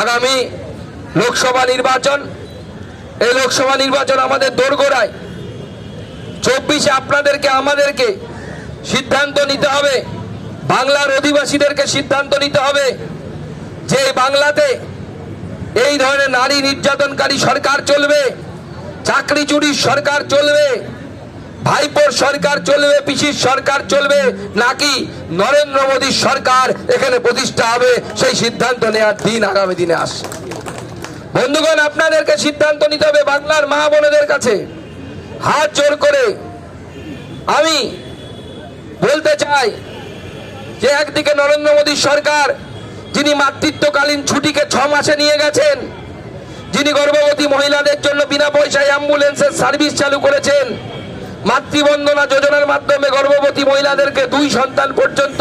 আগামী লোকসভা নির্বাচন। এই লোকসভা নির্বাচন আমাদের দোরগোড়ায়। চব্বিশে আপনাদেরকে, আমাদেরকে সিদ্ধান্ত নিতে হবে। বাংলার অধিবাসীদেরকে সিদ্ধান্ত নিতে হবে যে বাংলাতে এই ধরনের নারী নির্যাতনকারী সরকার চলবে চাকরি চুরির সরকার চলবে ভাইপোর সরকার চলবে, পিসির সরকার চলবে, নাকি নরেন্দ্র মোদীর সরকার এখানে প্রতিষ্ঠা হবে, সেই সিদ্ধান্ত নেওয়ার দিন আগামী দিনে আসছে। বন্ধুগণ, আপনাদেরকে সিদ্ধান্ত নিতে হবে বাংলার মা বোনেদের কাছে। হাত জোর করে। আমি বলতে চাই যে, একদিকে নরেন্দ্র মোদীর সরকার, যিনি মাতৃত্বকালীন ছুটিকে ছ মাসে নিয়ে গেছেন, যিনি গর্ভবতী মহিলাদের জন্য বিনা পয়সায় অ্যাম্বুলেন্সের সার্ভিস চালু করেছেন মাতৃবন্দনা যোজনার মাধ্যমে গর্ভবতী মহিলাদেরকে দুই সন্তান পর্যন্ত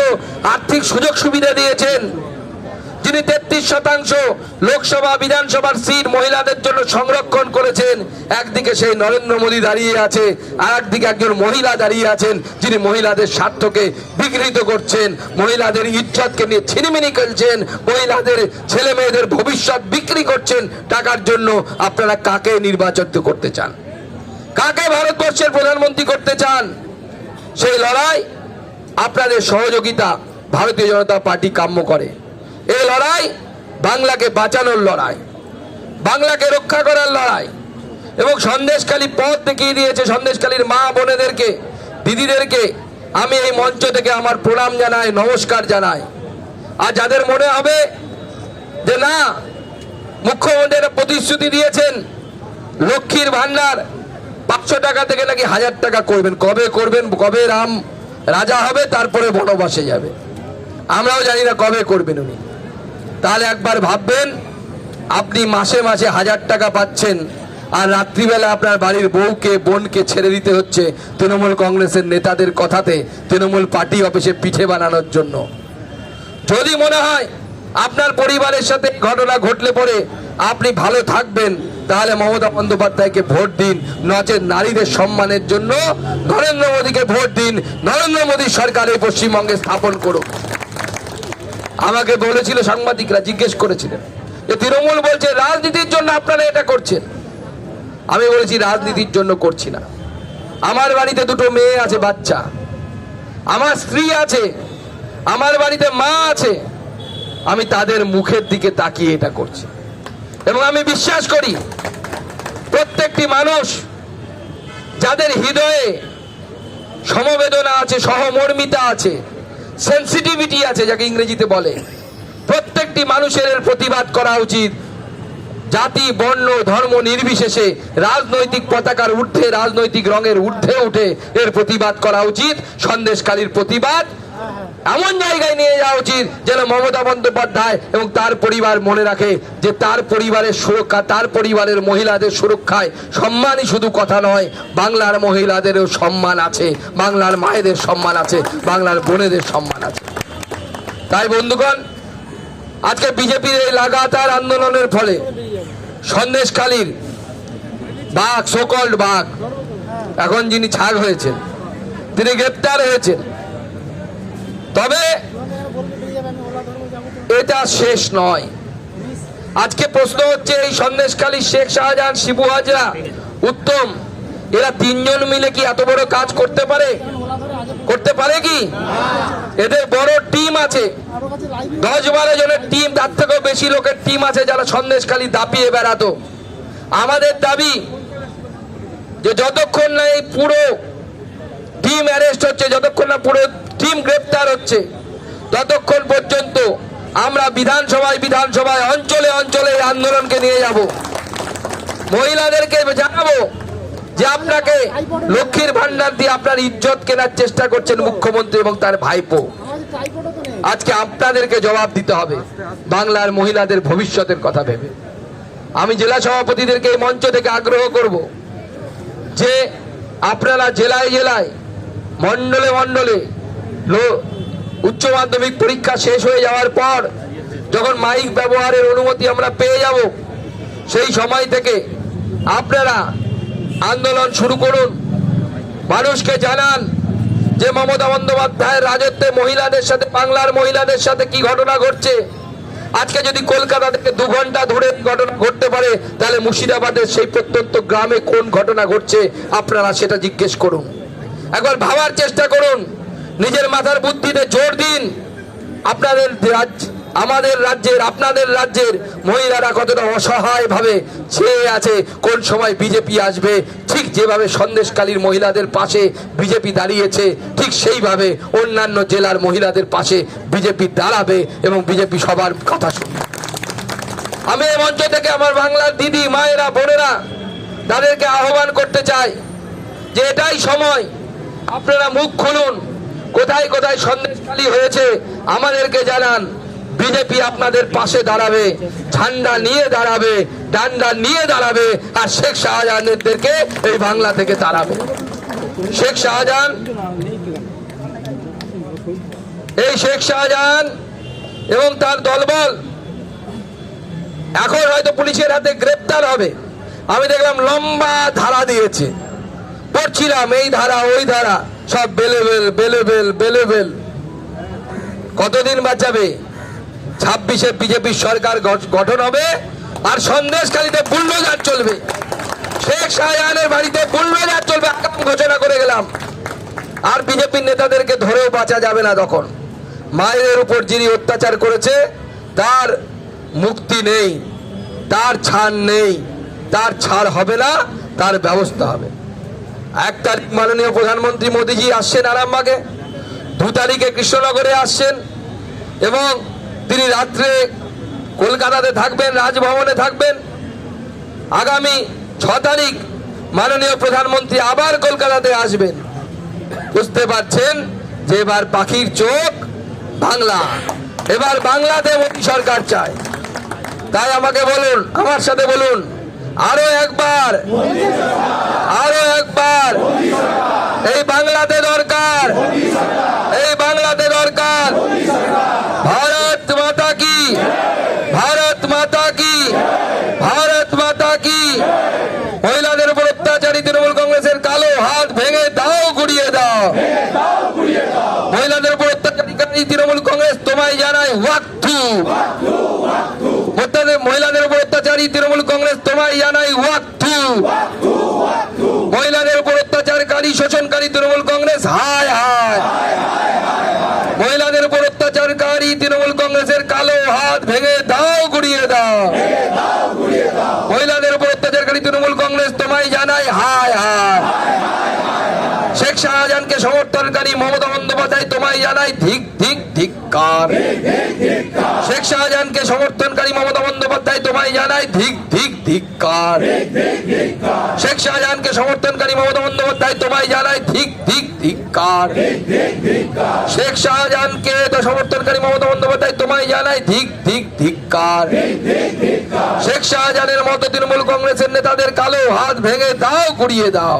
আর্থিক সুযোগ সুবিধা দিয়েছেন। যিনি তেত্রিশ শতাংশ লোকসভা, বিধানসভার সিট মহিলাদের জন্য সংরক্ষণ করেছেন। একদিকে সেই নরেন্দ্র মোদী দাঁড়িয়ে আছে, আর একদিকে একজন মহিলা দাঁড়িয়ে আছেন, যিনি মহিলাদের স্বার্থকে বিকৃত করছেন। মহিলাদের ইজ্জতকে নিয়ে ছিনিমিনি খেলছেন। মহিলাদের ছেলে মেয়েদের ভবিষ্যৎ বিক্রি করছেন। টাকার জন্য আপনারা কাকে নির্বাচিত করতে চান? কাকে ভারতবর্ষের প্রধানমন্ত্রী করতে চান? সেই লড়াই আপনাদের সহযোগিতা ভারতীয় জনতা পার্টি কাম্য করে। এই লড়াই বাংলাকে বাঁচানোর লড়াই, বাংলাকে রক্ষা করার লড়াই এবং সন্দেশখালী পথ দেখিয়ে দিয়েছে সন্দেশখালীর মা বোনেদেরকে, দিদিদেরকে। আমি এই মঞ্চ থেকে আমার প্রণাম জানাই, নমস্কার জানাই। আর যাদের মনে হবে যে না মুখ্যমন্ত্রী একটা প্রতিশ্রুতি দিয়েছেন, লক্ষ্মীর ভান্ডার পাঁচশো টাকা থেকে নাকি হাজার টাকা করবেন। কবে করবেন, কবে রাম রাজা হবে, তারপরে বনবাসে যাবে। আমরাও জানি না কবে করবেন উনি। তাহলে একবার ভাববেন, আপনি মাসে মাসে হাজার টাকা পাচ্ছেন, আর রাত্রিবেলা আপনার বাড়ির বউকে, বোনকে ছেড়ে দিতে হচ্ছে তৃণমূল কংগ্রেসের নেতাদের কথাতে, তৃণমূল পার্টি অফিসে পিঠে বানানোর জন্য। যদি মনে হয় আপনার পরিবারের সাথে ঘটনা ঘটলে পরে আপনি ভালো থাকবেন তাহলে মমতা বন্দ্যোপাধ্যায়কে ভোট দিন নচেত নারীদের সম্মানের জন্য নরেন্দ্র মোদীকে ভোট দিন, নরেন্দ্র মোদী সরকার এই পশ্চিমবঙ্গে স্থাপন করুক। আমাকে বলেছিল সাংবাদিকরা, জিজ্ঞেস করেছিলেন যে তৃণমূল বলছে, রাজনীতির জন্য আপনারা এটা করছেন। আমি বলেছি, রাজনীতির জন্য করছি না। আমার বাড়িতে দুটো মেয়ে আছে, বাচ্চা। আমার স্ত্রী আছে, আমার বাড়িতে মা আছে। আমি তাদের মুখের দিকে তাকিয়ে এটা করছি। এবং আমি বিশ্বাস করি প্রত্যেকটি মানুষ যাদের হৃদয়ে সমবেদনা আছে, সহমর্মিতা আছে সেন্সিটিভিটি আছে যাকে ইংরেজিতে বলে, প্রত্যেকটি মানুষের প্রতিবাদ করা উচিত। জাতি, বর্ণ, ধর্ম নির্বিশেষে রাজনৈতিক পতাকার ঊর্ধ্বে, রাজনৈতিক রঙের ঊর্ধ্বে উঠে এর প্রতিবাদ করা উচিত। সন্দেশকালীর প্রতিবাদ এমন জায়গায় নিয়ে যাওয়া উচিত যেন মমতা বন্দ্যোপাধ্যায় এবং তার পরিবার মনে রাখে যে তার পরিবারের সুরক্ষা, তার পরিবারের মহিলাদের সুরক্ষায় সম্মানই শুধু কথা নয়, বাংলার মহিলাদেরও সম্মান আছে, বাংলার মায়েদের সম্মান আছে, বাংলার বোনেদের সম্মান আছে। তাই বন্ধুগণ, আজকে বিজেপির এই লাগাতার আন্দোলনের ফলে সন্দেশখালীর বাঘ সকল্ড বাঘ, এখন যিনি ছাগ হয়েছেন, তিনি গ্রেপ্তার হয়েছেন। তবে এটা শেষ নয়। আজকে প্রশ্ন হচ্ছে, এই সন্দেশখালী শেখ শাহজাহান, শিবু হাজরা, উত্তম, এরা তিনজন মিলে কি এত বড় কাজ করতে পারে? করতে পারে কি? এদের বড় টিম আছে। দশ বারো জনের টিম, তার থেকেও বেশি লোকের টিম আছে যারা সন্দেশখালী দাপিয়ে বেড়াতো। আমাদের দাবি যে যতক্ষণ না এই পুরো টিম অ্যারেস্ট হচ্ছে, যতক্ষণ না পুরো টিম গ্রেপ্তার হচ্ছে। ততক্ষণ পর্যন্ত আমরা বিধানসভায় বিধানসভায় অঞ্চলে অঞ্চলে এই আন্দোলনকে নিয়ে যাব। মহিলাদেরকে জানাব যে আপনাকে লক্ষ্মীর ভান্ডার দিয়ে আপনার ইজ্জত কেনার চেষ্টা করছেন মুখ্যমন্ত্রী এবং তার ভাইপো। আজকে আপনাদেরকে জবাব দিতে হবে বাংলার মহিলাদের ভবিষ্যতের কথা ভেবে। আমি জেলা সভাপতিদেরকে এই মঞ্চ থেকে আগ্রহ করব যে আপনারা জেলায় জেলায়, মণ্ডলে মণ্ডলে উচ্চ মাধ্যমিক পরীক্ষা শেষ হয়ে যাওয়ার পর যখন মাইক ব্যবহারের অনুমতি আমরা পেয়ে যাব, সেই সময় থেকে আপনারা আন্দোলন শুরু করুন। মানুষকে জানান যে মমতা বন্দ্যোপাধ্যায়ের রাজত্বে মহিলাদের সাথে, বাংলার মহিলাদের সাথে কি ঘটনা ঘটছে? আজকে যদি কলকাতা থেকে দু ঘণ্টা ধরে ঘটনা ঘটতে পারে, তাহলে মুর্শিদাবাদের সেই প্রত্যন্ত গ্রামে কোন ঘটনা ঘটছে? আপনারা সেটা জিজ্ঞেস করুন। একবার ভাবার চেষ্টা করুন। নিজের মাথার বুদ্ধিতে জোর দিন। আপনাদের রাজ্য আমাদের রাজ্যের, আপনাদের রাজ্যের মহিলারা কতটা অসহায় ভাবে চেয়ে আছে, কোন সময় বিজেপি আসবে, ঠিক যেভাবে সন্দেশকালীর মহিলাদের পাশে বিজেপি দাঁড়িয়েছে, ঠিক সেইভাবে অন্যান্য জেলার মহিলাদের পাশে বিজেপি দাঁড়াবে এবং বিজেপি সবার কথা শুনবে। আমি এই মঞ্চ থেকে আমার বাংলার দিদি, মায়েরা, বোনেরা, তাদেরকে আহ্বান করতে চাই যে এটাই সময়। আপনারা মুখ খুলুন। কোথায় কোথায় সন্দেশখালি হয়েছে, আমাদেরকে জানান। বিজেপি আপনাদের পাশে দাঁড়াবে, ঝান্ডা নিয়ে দাঁড়াবে, ডান্ডা নিয়ে দাঁড়াবে, আর শেখ শাহজাহানদেরকে এই বাংলা থেকে তাড়াবে। শেখ শাহজাহান, এই শেখ শাহজাহান এবং তার দলবল, এখন হয়তো পুলিশের হাতে গ্রেপ্তার হবে। আমি দেখলাম লম্বা ধারা দিয়েছে। পড়ছিলাম এই ধারা, ওই ধারা, সব বেলেবেল বেলেবেল বেলেবেল কতদিন বাঁচাবে? ছাব্বিশে বিজেপি সরকার গঠন হবে, আর সন্দেশখালীতে বুল্ডোজার চলবে। শেখ শাহজাহানের বাড়িতে বুল্ডোজার চলবে আগাম ঘোষণা করে গেলাম। আর বিজেপির নেতাদেরকে ধরেও বাঁচা যাবে না তখন। মায়ের উপর যিনি অত্যাচার করেছে, তার মুক্তি নেই, তার ছাড় নেই, তার ছাড় হবে না, তার ব্যবস্থা হবে। এক তারিখ মাননীয় প্রধানমন্ত্রী মোদীজি আসছেন আরামবাগে। দু তারিখে কৃষ্ণনগরে আসছেন এবং তিনি রাত্রে কলকাতাতে থাকবেন, রাজভবনে থাকবেন। আগামী ছ তারিখ মাননীয় প্রধানমন্ত্রী আবার কলকাতাতে আসবেন। বুঝতে পারছেন যে এবার পাখির চোখ বাংলা। এবার বাংলাতে মোদী সরকার চায়। তাই আমাকে বলুন, আমার সাথে বলুন, আরও একবার। এই বাংলাতে দরকার এই বাংলাতে দরকার ভারত মাতা কি? ভারত মাতা কি? ভারত মাতা কি? মহিলাদের উপর অত্যাচারী তৃণমূল কংগ্রেসের কালো হাত ভেঙে দাও, গুড়িয়ে দাও। মহিলাদের উপর অত্যাচারী তৃণমূল কংগ্রেস তোমায় জানায় অত্যাচার- মহিলাদের উপর অত্যাচারী তৃণমূল কংগ্রেস তোমায় জানায় ওয়াক্থু মহিলাদের উপর অত্যাচারকারী, শোষণকারী তৃণমূল কংগ্রেস, হায় হায়। মহিলাদের উপর অত্যাচারকারী তৃণমূল কংগ্রেসের কালো হাত ভেঙে দাও, গুড়িয়ে দাও। মহিলাদের উপর অত্যাচারকারী তৃণমূল কংগ্রেস তোমায় জানায় হায় হায়। শেখ শাহজাহানকে সমর্থনকারী মমতা বন্দ্যোপাধ্যায় তোমায় জানায় ধিক শেখ শাহজাহানকে সমর্থনকারী মমতা বন্দ্যোপাধ্যায় তোমায় জানায় ধিক ধিক, ধিক্কার। শেখ শাহজাহানকে সমর্থনকারী মমতা বন্দ্যোপাধ্যায় তোমায় জানায় ধিক ধিক, ধিক্কার। শেখ শাহজাহানকে সমর্থনকারী মমতা বন্দ্যোপাধ্যায় তোমায় জানায় ধিক ধিক, ধিক্কার। শেখ শাহজাহানের মতো তৃণমূল কংগ্রেসের নেতাদের হাত ভেঙে দাও গুড়িয়ে দাও।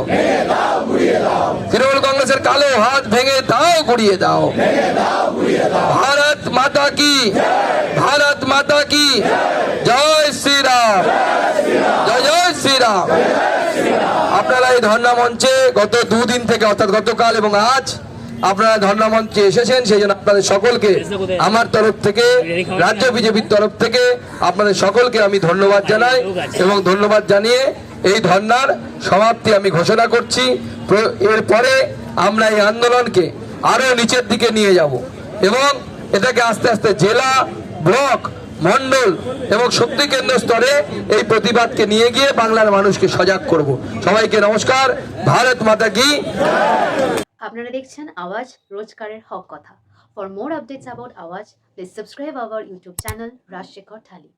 তৃণমূল কংগ্রেসের কালো হাত ভেঙে দাও গুড়িয়ে দাও। ভারত মাতা কি? ভারত মাতা কি? জয় শ্রীরাম। জয় জয় শ্রীরাম। আপনারা এই ধর্ণা মঞ্চে গত দুদিন থেকে, অর্থাৎ গতকাল এবং আজ, আপনারা ধর্ণা মঞ্চে এসেছেন। সেই জন্য আপনাদের সকলকে, আমার তরফ থেকে, রাজ্য বিজেপির তরফ থেকে, আপনাদের সকলকে আমি ধন্যবাদ জানাই এবং ধন্যবাদ জানিয়ে এই ধর্নার সমাপ্তি আমি ঘোষণা করছি। এরপরে আমরা এই আন্দোলনকে আরও নিচের দিকে নিয়ে যাব এবং এটাকে আস্তে আস্তে জেলা, ব্লক মন্ডল এবং শক্তি কেন্দ্র স্তরে এই প্রতিবাদকে নিয়ে গিয়ে বাংলার মানুষকে সজাগ করব। সবাইকে নমস্কার। ভারত মাতা কি? আপনারা দেখছেন আওয়াজ রোজকারের হক কথা। For more updates about Awaaz please subscribe our YouTube channel Rajshekhar Thali